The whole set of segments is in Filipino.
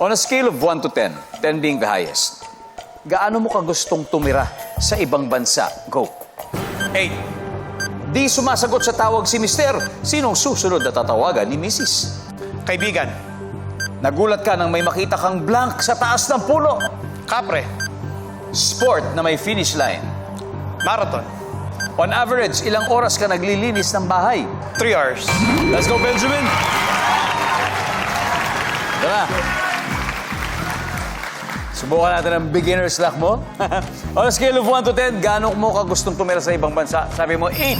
On a scale of 1 to 10, 10 being the highest, gaano mo ka gustong tumira sa ibang bansa? Go. 8. Di sumasagot sa tawag si Mister. Sinong susunod na tatawagan ni Mrs.? Kaibigan. Nagulat ka nang may makita kang blank sa taas ng puno. Kapre. Sport na may finish line. Marathon. On average, ilang oras ka naglilinis ng bahay? 3 hours. Let's go, Benjamin! Tara. Subukan natin ang beginner's luck mo. On a scale of 1 to 10, gaano mo ka gustong tumira sa ibang bansa? Sabi mo, 8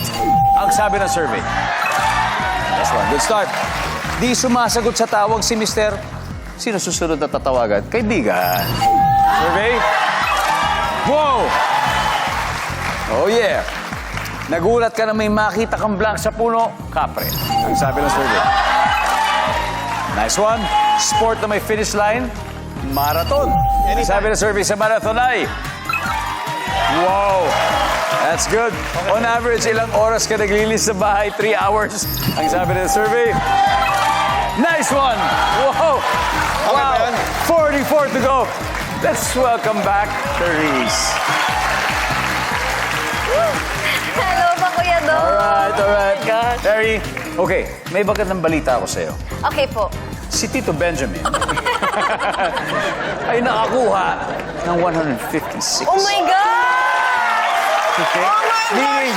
ang sabi ng survey. That's one. Good start. Di sumasagot sa tawag si Mister. Sino susunod na tatawagan? Kaibigan. Survey? Wow! Oh yeah! Nagulat ka na may makita kang blank sa puno, kapre. Ang sabi ng survey. Nice one. Sport na may finish line, marathon. Ang sabi ng survey sa marathon ay... Wow! That's good. On average, ilang oras ka naglilis sa bahay? Three hours. Ang sabi ng survey. Nice one! Wow! Wow! 44 to go. Let's welcome back Therese. Hello pa, Kuya Dong. Alright, alright. gosh. Terry, okay, may bagat ng balita ako sa'yo. Okay po. Si Tito Benjamin ay nakakuha ng 156. Oh my God! Okay? Oh my Meaning,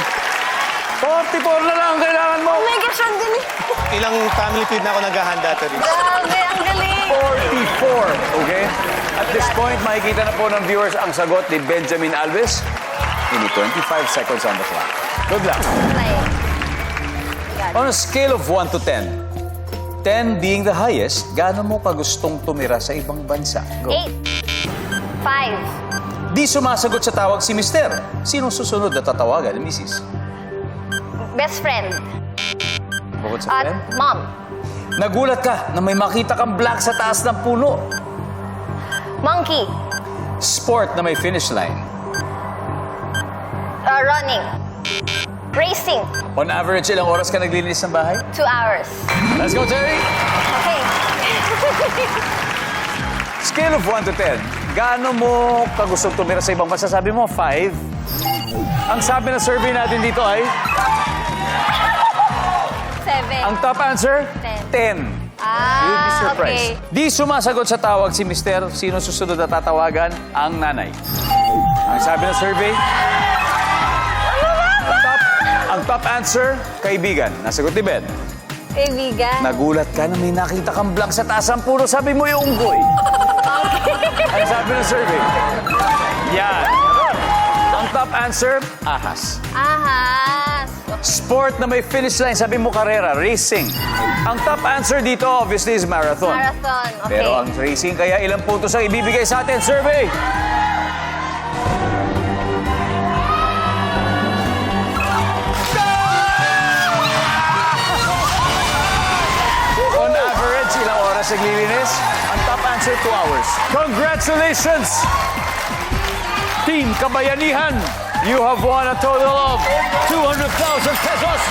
44 na lang ang kailangan mo. Oh my gosh, ang galing. Ilang family feud na ako naghahanda to rin. Grabe, ang galing. 44. Okay? At this point, makikita na po ng viewers ang sagot ni Benjamin Alves. Ini 25 seconds on the clock. Good luck. Try. On a scale of 1 to 10, 10 being the highest, gaano mo ka gustong tumira sa ibang bansa? Go. Eight. Five. Di sumasagot sa tawag si Mister. Sinong susunod na tatawagan ni Mrs.? Best friend. Bukod sa At friend? mom. Nagulat ka na may makita kang black sa taas ng puno. Monkey. Sport na may finish line. Uh, running. Racing. On average, ilang oras ka naglilinis ng bahay? Two hours. Let's go, Terry! Okay. Scale of 1 to 10, gaano mo ka gustong tumira sa ibang bansa? Sabi mo, 5. Ang sabi ng survey natin dito ay, Seven. ang top answer, 10. Ah, You'll be surprised. okay. Di sumasagot sa tawag si Mister, sino susunod na tatawagan? Ang nanay. Ang sabi ng survey, ang top, ang top answer, kaibigan. Nasagot ni Ben. Kaibigan. Nagulat ka na may nakita kang blank sa taas ng puno. Sabi mo yung unggoy. Ang sabi ng survey. Yan. Ang top answer, ahas. Ahas. Sport na may finish line, sabi mo karera, racing. Ang top answer dito, obviously, is marathon. Marathon. Okay. Pero ang racing, kaya ilang puntos ang ibibigay sa atin? Survey! Naglilinis? Ang top answer, 2 hours. Congratulations! Team Kabayanihan, you have won a total of 200,000 pesos!